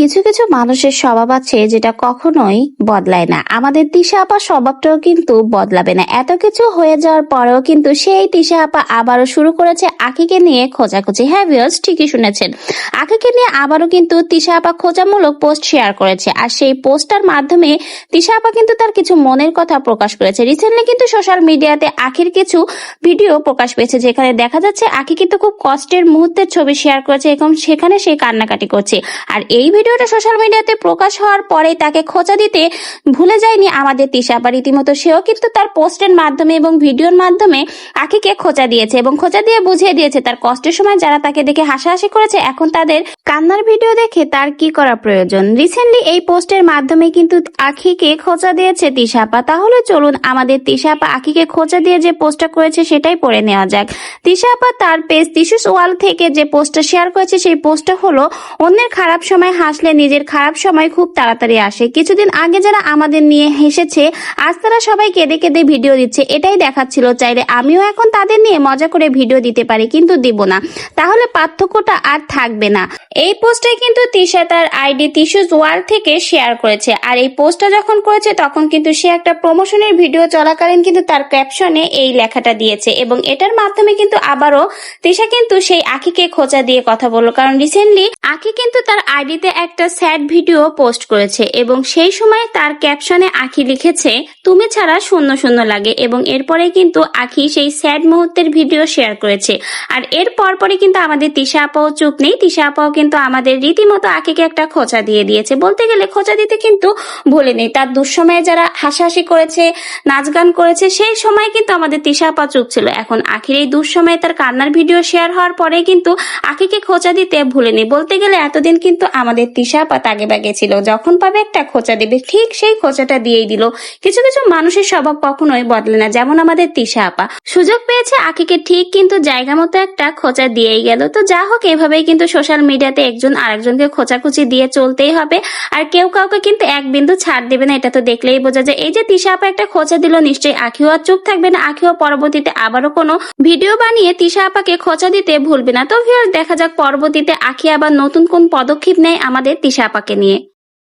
কিছু কিছু মানুষের স্বভাব আছে যেটা কখনোই বদলায় না। আমাদের তিশা আপা স্বভাবটাও কিন্তু বদলাবে না। এত কিছু হয়ে যাওয়ার পরেও কিন্তু সেই তিশা আপা আবারও শুরু করেছে আখিকে নিয়ে খোঁজাখুঁজি। হ্যাঁ ভিউয়ার্স ঠিকই শুনেছেন। আখিকে নিয়ে আবারও কিন্তু তিশা আপা খোঁজামূলক পোস্ট শেয়ার করেছে। আর সেই পোস্টার মাধ্যমে তিশা আপা কিন্তু তার কিছু মনের কথা প্রকাশ করেছে। রিসেন্টলি কিন্তু সোশ্যাল মিডিয়াতে আখির কিছু ভিডিও প্রকাশ পেয়েছে, যেখানে দেখা যাচ্ছে আখি কিন্তু খুব কষ্টের মুহূর্তের ছবি শেয়ার করেছে এবং সেখানে সে কান্নাকাটি করছে। আর এই ভিডিওটা সোশ্যাল মিডিয়াতে প্রকাশ হওয়ার পরে তাকে খোঁচা দিতে ভুলে যায়নি আমাদের তিশা আপা রীতিমতো সেও কিন্তু তার পোস্টের মাধ্যমে এবং ভিডিওর মাধ্যমে আখিকে খোঁচা দিয়েছে এবং খোঁচা দিয়ে বুঝিয়ে দিয়েছে তার কষ্টের সময় যারা তাকে দেখে হাসাহাসি করেছে, এখন তাদের কান্নার ভিডিও দেখে তার কি করা প্রয়োজন? রিসেন্টলি এই পোস্টের মাধ্যমে কিন্তু আখিকে খোঁচা দিয়েছে তিশাপা তাহলে চলুন আমাদের তিশাপা আখিকে খোঁচা দিয়ে যে পোস্টটা করেছে সেটাই পড়ে নেওয়া যাক। তিশাপা তার পেজ তিশুস ওয়াল থেকে যে পোস্টটা শেয়ার করেছে, সেই পোস্টটা হলো অন্যের খারাপ সময় হাসলে নিজের খারাপ সময় খুব তাড়াতাড়ি আসে। কিছুদিন আগে যারা আমাদের নিয়ে হেসেছে, আজ তারা সবাই কেঁদে কেঁদে ভিডিও দিচ্ছে। এটাই দেখাচ্ছিল, চাইলে আমিও এখন তাদের নিয়ে মজা করে ভিডিও দিতে পারি, কিন্তু দিব না। তাহলে পার্থক্যটা আর থাকবে না। এই পোস্টে কিন্তু তিশা তার আইডি তিশুস ওয়াল থেকে শেয়ার করেছে। আর এই পোস্টটা যখন করেছে, তখন কিন্তু সে একটা প্রমোশনের ভিডিও চলাকালীন কিন্তু তার ক্যাপশনে এই লেখাটা দিয়েছে। এবং এটার মাধ্যমে কিন্তু আবারও তিশা কিন্তু সেই আখিকে খোঁচা দিয়ে কথা বলল। কারণ রিসেন্টলি আখি কিন্তু তার আইডিতে একটা স্যাড ভিডিও পোস্ট করেছে এবং সেই সময় তার ক্যাপশনে আখি লিখেছে, তুমি ছাড়া শূন্য শূন্য লাগে। এবং এরপরে কিন্তু আখি সেই স্যাড মুহূর্তের ভিডিও শেয়ার করেছে। আর এর পরপরই কিন্তু আমাদের তিশা আপাও চুপ নেই। তিশা আপাও কিন্তু আমাদের রীতিমতো আখিকে একটা খোঁচা দিয়ে দিয়েছে। বলতে গেলে খোঁচা দিতে কিন্তু ভুলেনি তার দুঃসময়ে যারা হাসাহাসি করেছে, নাচ গান করেছে, সেই সময় কিন্তু আমাদের তিশা আপা চুপ ছিল। এখন আখির এই দুঃসময়ে তার কান্নার ভিডিও শেয়ার হওয়ার পরে কিন্তু আখিকে খোঁচা দিতে ভুলেনি বলতে গেলে এতদিন কিন্তু আমাদের তিশা আপা তাগে বাগে ছিল। যখন পাবে একটা খোঁচা দিবে, ঠিক সেই খোঁচাটা দিয়েই দিল। কিছু কিছু মানুষের স্বভাব কখনোই বদলে না, যেমন আমাদের তিশা আপা। সুযোগ পেয়েছে আখিকে ঠিক কিন্তু জায়গা মতো একটা খোঁচা দিয়েই গেল। তো যা হোক, এভাবেই কিন্তু সোশ্যাল মিডিয়াতে একজন আরেকজনকে খোঁচাখুচি দিয়ে চলতেই হবে। আর কেউ কাউকে কিন্তু এক বিন্দু ছাড় দেবে না, এটা তো দেখলেই বোঝা যায়। এই যে তিশা আপা একটা খোঁচা দিল, নিশ্চয়ই আখিও আর চুপ থাকবে না। আখিও পরবর্তীতে আবারও কোনো ভিডিও বানিয়ে তিশা আপাকে খোঁচা দিতে ভুলবে না। তো ভিউয়ার্স দেখা যাক পরবর্তীতে আখি আবার নতুন কোন পদক্ষেপ নেয়। আমাদের তিশা আপাকে নিয়ে।